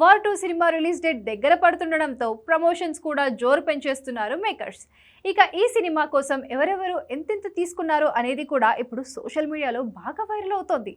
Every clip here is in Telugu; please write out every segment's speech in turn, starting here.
War two cinema release date దగ్గర పడుతుండడంతో ప్రమోషన్స్ కూడా జోరు పెంచేస్తున్నారు మేకర్స్. ఇక ఈ సినిమా కోసం ఎవరెవరు ఎంతెంత తీసుకున్నారు అనేది కూడా ఇప్పుడు సోషల్ మీడియాలో బాగా వైరల్ అవుతోంది.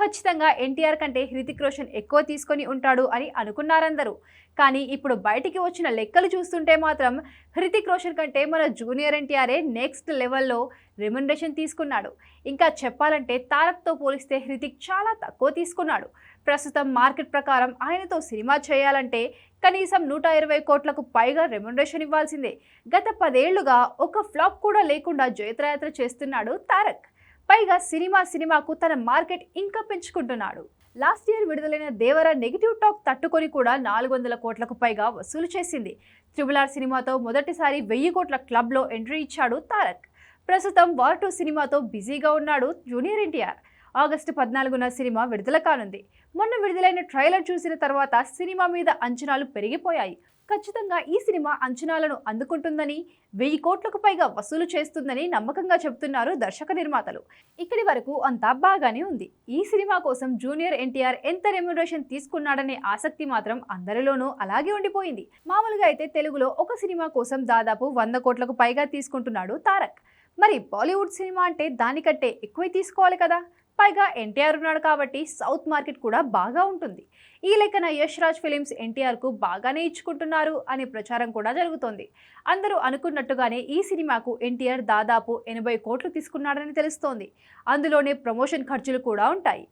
ఖచ్చితంగా ఎన్టీఆర్ కంటే హృతిక్ రోషన్ ఎక్కువ తీసుకొని ఉంటాడు అని అనుకున్నారందరూ. కానీ ఇప్పుడు బయటికి వచ్చిన లెక్కలు చూస్తుంటే మాత్రం హృతిక్ రోషన్ కంటే మన జూనియర్ ఎన్టీఆరే నెక్స్ట్ లెవెల్లో రెమ్యునరేషన్ తీసుకున్నాడు. ఇంకా చెప్పాలంటే తారక్తో పోలిస్తే హృతిక్ చాలా తక్కువ తీసుకున్నాడు. ప్రస్తుతం మార్కెట్ ప్రకారం ఆయనతో సినిమా చేయాలంటే కనీసం నూట ఇరవై కోట్లకు పైగా రెమ్యునరేషన్ ఇవ్వాల్సిందే. గత పదేళ్ళుగా ఒక ఫ్లాప్ కూడా లేకుండా జయత్రయాత్ర చేస్తున్నాడు తారక్. పైగా సినిమా సినిమాకు తన మార్కెట్ ఇంకా పెంచుకుంటున్నాడు. లాస్ట్ ఇయర్ విడుదలైన దేవర నెగిటివ్ టాక్ తట్టుకొని కూడా నాలుగు వందల కోట్లకు పైగా వసూలు చేసింది. త్రిబుల్ ఆర్ సినిమాతో మొదటిసారి వెయ్యి కోట్ల క్లబ్లో ఎంట్రీ ఇచ్చాడు తారక్. ప్రస్తుతం వార్ టూ సినిమాతో బిజీగా ఉన్నాడు జూనియర్ ఎన్టీఆర్. ఆగస్టు పద్నాలుగున సినిమా విడుదల కానుంది. మొన్న విడుదలైన ట్రైలర్ చూసిన తర్వాత సినిమా మీద అంచనాలు పెరిగిపోయాయి. ఖచ్చితంగా ఈ సినిమా అంచనాలను అందుకుంటుందని వెయ్యి కోట్లకు పైగా వసూలు చేస్తుందని నమ్మకంగా చెబుతున్నారు దర్శక నిర్మాతలు. ఇక్కడి వరకు అంతా బాగానే ఉంది. ఈ సినిమా కోసం జూనియర్ ఎన్టీఆర్ ఎంత రెమ్యునరేషన్ తీసుకున్నాడనే ఆసక్తి మాత్రం అందరిలోనూ అలాగే ఉండిపోయింది. మామూలుగా అయితే తెలుగులో ఒక సినిమా కోసం దాదాపు వంద కోట్లకు పైగా తీసుకుంటున్నాడు తారక్. మరి బాలీవుడ్ సినిమా అంటే దానికంటే ఎక్కువే తీసుకోవాలి కదా? పైగా ఎన్టీఆర్ ఉన్నాడు కాబట్టి సౌత్ మార్కెట్ కూడా బాగా ఉంటుంది. ఈ లెక్కన యష్ రాజ్ ఫిలిమ్స్ ఎన్టీఆర్కు బాగానే ఇచ్చుకుంటున్నారు అనే ప్రచారం కూడా జరుగుతోంది. అందరూ అనుకున్నట్టుగానే ఈ సినిమాకు ఎన్టీఆర్ దాదాపు ఎనభై కోట్లు తీసుకున్నాడని తెలుస్తోంది. అందులోనే ప్రమోషన్ ఖర్చులు కూడా ఉంటాయి.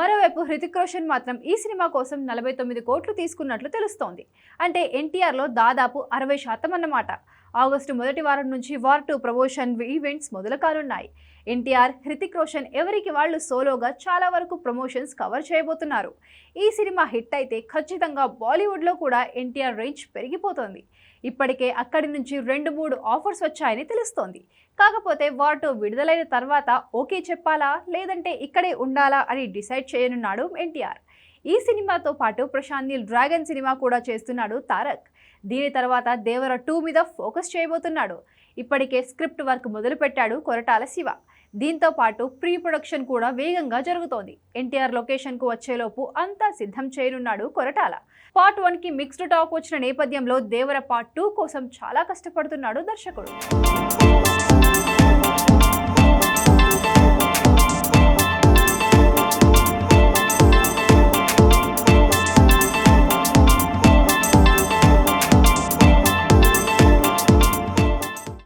మరోవైపు హృతిక్ రోషన్ మాత్రం ఈ సినిమా కోసం నలభై తొమ్మిది కోట్లు తీసుకున్నట్లు తెలుస్తోంది. అంటే ఎన్టీఆర్లో దాదాపు అరవై శాతం అన్నమాట. ఆగస్టు మొదటి వారం నుంచి వార్ టూ ప్రమోషన్ ఈవెంట్స్ మొదలు కానున్నాయి ఎన్టీఆర్ హృతిక్ రోషన్ ఎవరికి వాళ్ళు సోలోగా చాలా వరకు ప్రమోషన్స్ కవర్ చేయబోతున్నారు. ఈ సినిమా హిట్ అయితే ఖచ్చితంగా బాలీవుడ్లో కూడా ఎన్టీఆర్ రేంజ్ పెరిగిపోతోంది. ఇప్పటికే అక్కడి నుంచి రెండు మూడు ఆఫర్స్ వచ్చాయని తెలుస్తోంది. కాకపోతే వార్ టూ విడుదలైన తర్వాత ఓకే చెప్పాలా? లేదంటే ఇక్కడే ఉండాలా? అని డిసైడ్ చేయనున్నాడు ఎన్టీఆర్. ఈ సినిమాతో పాటు ప్రశాంత్ నీల్ డ్రాగన్ సినిమా కూడా చేస్తున్నాడు తారక్. దీని తర్వాత దేవర టూ మీద ఫోకస్ చేయబోతున్నాడు. ఇప్పటికే స్క్రిప్ట్ వర్క్ మొదలుపెట్టాడు కొరటాల శివ. దీంతో పాటు ప్రీ ప్రొడక్షన్ కూడా వేగంగా జరుగుతోంది. ఎన్టీఆర్ లొకేషన్కు వచ్చేలోపు అంతా సిద్ధం చేయనున్నాడు కొరటాల. పార్ట్ వన్కి మిక్స్డ్ టాక్ వచ్చిన నేపథ్యంలో దేవర పార్ట్ టూ కోసం చాలా కష్టపడుతున్నాడు దర్శకుడు.